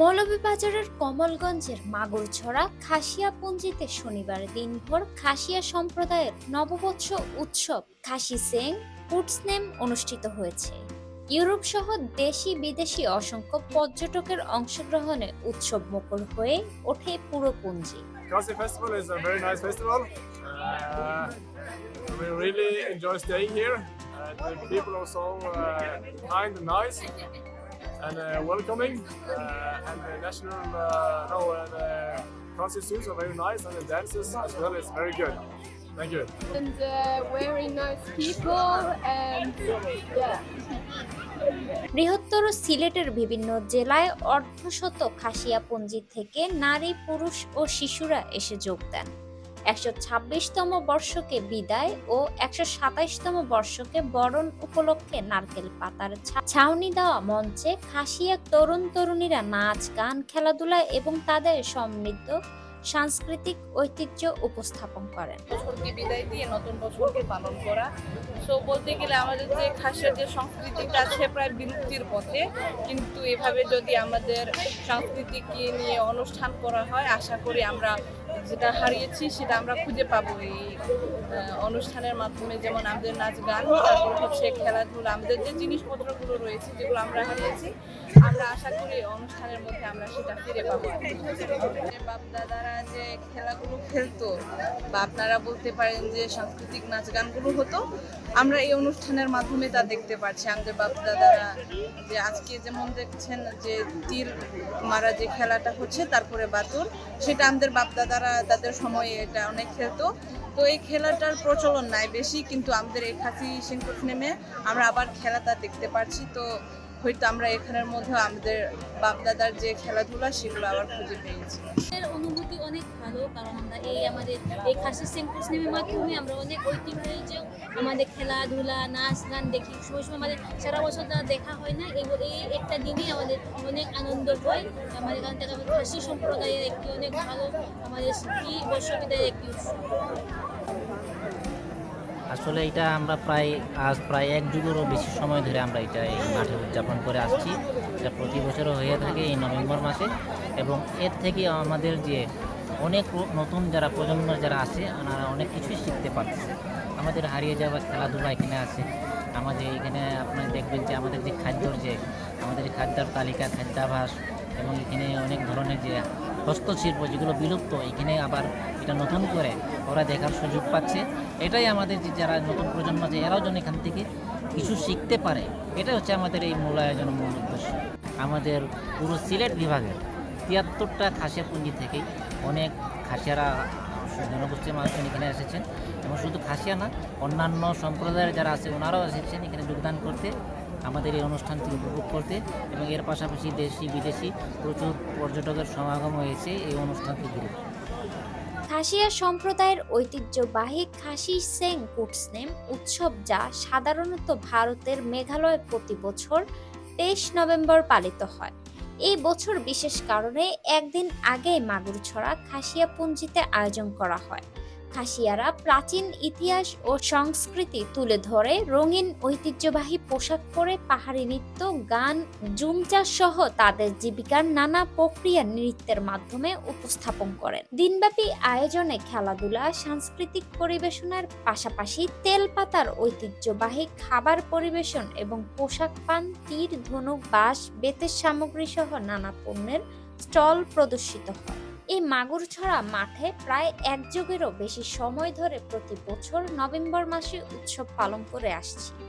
মৌলভীবাজারের কমলগঞ্জের মাগুরছড়া খাসিয়াপুঞ্জিতে শনিবার দিনভর খাসিয়া সম্প্রদায়ের নববৎস উৎসব খাসি সেং ফুডসনেম অনুষ্ঠিত হয়েছে। ইউরোপ সহ দেশি বিদেশি অসংখ্য পর্যটকের অংশগ্রহণে উৎসব মুখর হয়ে ওঠে পুরো পুঞ্জি. Uh, the people are so uh, kind and nice. And uh, welcoming. Uh, and the national, uh, no, uh, the concert are very nice and the dances as well is very good. Thank you. and uh, very nice people and yeah. বৃহত্তর সিলেটের বিভিন্ন জেলায় অর্ধশত খাসিয়াপঞ্জি থেকে নারী পুরুষ ও শিশুরা এসে যোগ দেন একশো ছাব্বিশতম বর্ষকে বিদায় ও একশো সাতাইশতম বর্ষকে বরণ উপলক্ষে নারকেল পাতার ছাউনি দেওয়া মঞ্চে খাসিয়া তরুণ তরুণীরা নাচ, গান, খেলাধুলা এবং তাদের সমৃদ্ধ সাংস্কৃতিক ঐতিহ্য উপস্থাপন করেন। বছরকে বিদায় দিয়ে নতুন বছরকে পালন করা। সো বলতে গেলে আমাদের যে খাসের যে সংস্কৃতিটা আছে প্রায় বিলুপ্তির পথে। কিন্তু এভাবে যদি আমাদের সংস্কৃতিকে নিয়ে অনুষ্ঠান করা হয়, আশা করি আমরা যেটা হারিয়েছি, সেটা আমরা খুঁজে পাবো এই অনুষ্ঠানের মাধ্যমে। যেমন আমাদের নাচ গান, তারপর হচ্ছে খেলাধুলা, আমাদের যে জিনিসপত্রগুলো রয়েছে, যেগুলো আমরা হারিয়েছি, আমরা আশা করি অনুষ্ঠানের মধ্যে আমরা সেটা ফিরে পাবো। বাপ দাদারা যে খেলাগুলো খেলতো, বা আপনারা বলতে পারেন যে সাংস্কৃতিক নাচ গানগুলো হতো, আমরা এই অনুষ্ঠানের মাধ্যমে তা দেখতে পাচ্ছি আমাদের বাপ দাদারা যে আজকে যেমন দেখছেন যে তীর মারা যে খেলাটা হচ্ছে, তারপরে বাতুর, সেটা আমাদের বাপ দাদারা তাদের সময়ে এটা অনেক খেলতো। তো এই খেলাটার প্রচলন নাই বেশি, কিন্তু আমাদের এই খাসি সেনকুট নেমে আমরা আবার খেলাটা দেখতে পারছি। তো হয়তো আমরা এখানের মধ্যে আমাদের বাপ দাদার যে খেলাধুলা সেগুলো আবার খুঁজে পেয়েছি। অনুভূতি অনেক ভালো, কারণ আমরা এই আমাদের এই খাসি সেন্টার সিনেমার মাধ্যমে আমরা অনেক ঐতিহ্য আমাদের খেলাধুলা, নাচ, গান দেখি। সময় সময় আমাদের সারা বছর তারা দেখা হয় না। এই এই একটা দিনই আমাদের অনেক আনন্দ হয়। আমাদের এখান থেকে আমাদের খাসি সম্প্রদায়ের একটি অনেক ভালো আমাদের বর্ষবিদায়ের একটি উৎসব। আসলে এটা আমরা প্রায়, আজ প্রায় এক যুগেরও বেশি সময় ধরে আমরা এটা এই মাঠে উদযাপন করে আসছি। এটা প্রতি বছরও হয়ে থাকে এই নভেম্বর মাসে এবং এর থেকে আমাদের যে অনেক নতুন যারা প্রজন্ম যারা আছে, ওনারা অনেক কিছুই শিখতে পারছে। আমাদের হারিয়ে যাওয়া খেলাধুলা এখানে আছে। আমাদের এখানে আপনারা দেখবেন যে আমাদের যে খাদ্যর যে, আমাদের খাদ্যর তালিকা, খাদ্যাভাস এবং এখানে অনেক ধরনের যে হস্তশিল্প যেগুলো বিলুপ্ত, এখানে আবার এটা নতুন করে ওরা দেখার সুযোগ পাচ্ছে। এটাই আমাদের যে যারা নতুন প্রজন্ম আছে এরাও যেন এখান থেকে কিছু শিখতে পারে এটা হচ্ছে আমাদের এই মূল আয়োজনের মূল উদ্দেশ্য। আমাদের পুরো সিলেট বিভাগের তিয়াত্তরটা খাসিয়া পুঞ্জি থেকেই অনেক খাসিয়ারা জনগোষ্ঠীর মানুষজন এখানে এসেছেন। এবং শুধু খাসিয়া না, অন্যান্য সম্প্রদায়ের যারা আছে, ওনারাও এসেছেন এখানে যোগদান করতে। আমাদের এই অনুষ্ঠানটি উপভোগ করতে এবং এর পাশাপাশি দেশি, বিদেশি প্রচুর পর্যটকের সমাগম হয়েছে এই অনুষ্ঠানকে ঘিরে। খাসিয়া সম্প্রদায়ের ঐতিহ্যবাহী খাসি সেং কুটসনেম উৎসব যা সাধারণত ভারতের মেঘালয়ে প্রতি বছর তেইশ নভেম্বর পালিত হয়। এই বছর বিশেষ কারণে একদিন আগে মাগুরছড়া খাসিয়াপুঞ্জিতে আয়োজন করা হয়। খাসিয়ারা প্রাচীন ইতিহাস ও সংস্কৃতি তুলে ধরে রঙিন ঐতিহ্যবাহী পোশাক পরে পাহাড়ি নৃত্য, গান জুম চাষ সহ তাদের জীবিকার নানা প্রক্রিয়া নৃত্যের মাধ্যমে উপস্থাপন করেন। দিনব্যাপী আয়োজনে খেলাধুলা, সাংস্কৃতিক পরিবেশনার পাশাপাশি তেল পাতার ঐতিহ্যবাহী খাবার পরিবেশন এবং পোশাক পান, তীর, ধনুক, বাঁশ, বেতের সামগ্রী সহ নানা পণ্যের স্টল প্রদর্শিত হয়। এই মাগুর ছড়া মাঠে প্রায় এক যুগেরও বেশি সময় ধরে প্রতি বছর নভেম্বর মাসে উৎসব পালন করে আসছি।